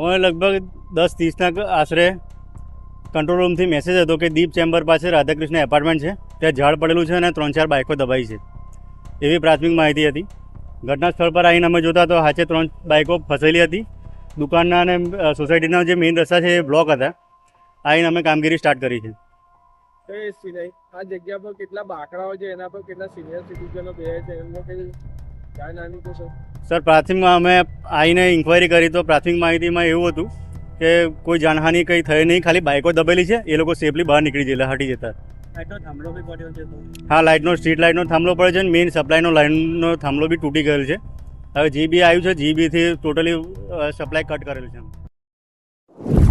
અમે લગભગ દસ ત્રીસના આશરે કંટ્રોલ રૂમથી મેસેજ હતો કે દીપ ચેમ્બર પાસે રાધાકૃષ્ણ એપાર્ટમેન્ટ છે. ત્યાં ઝાડ પડેલું છે અને ત્રણ ચાર બાઇકો દબાઈ છે. એવી પ્રાથમિક માહિતી હતી. ઘટના સ્થળ પર આવીને અમે જોતા તો હાચે ત્રણ બાઇકો ફસેલી હતી. દુકાનના અને સોસાયટીના જે મેઇન રસ્તા છે એ બ્લોક હતા. આવીને અમે કામગીરી સ્ટાર્ટ કરી છે. આ જગ્યા પર કેટલા બાકડાઓ છે, એના પર કેટલા સિનિયર સિટીઝનો બે છે, એમનો કઈ સર, પ્રાથમિકમાં અમે આવીને ઇન્ક્વાયરી કરી તો પ્રાથમિક માહિતીમાં એવું હતું કે કોઈ જાનહાની કંઈ થઈ નહીં, ખાલી બાઇકો દબેલી છે, એ લોકો સેફલી બહાર નીકળી ગયેલા, હટી જતા. બી હા, લાઇટનો, સ્ટ્રીટ લાઇટનો થાંભલો પડે છે અને મેઇન સપ્લાયનો લાઇનનો થાંભલો બી તૂટી ગયેલ છે. હવે જીબી આવ્યું છે જીબીથી ટોટલી સપ્લાય કટ કરેલ છે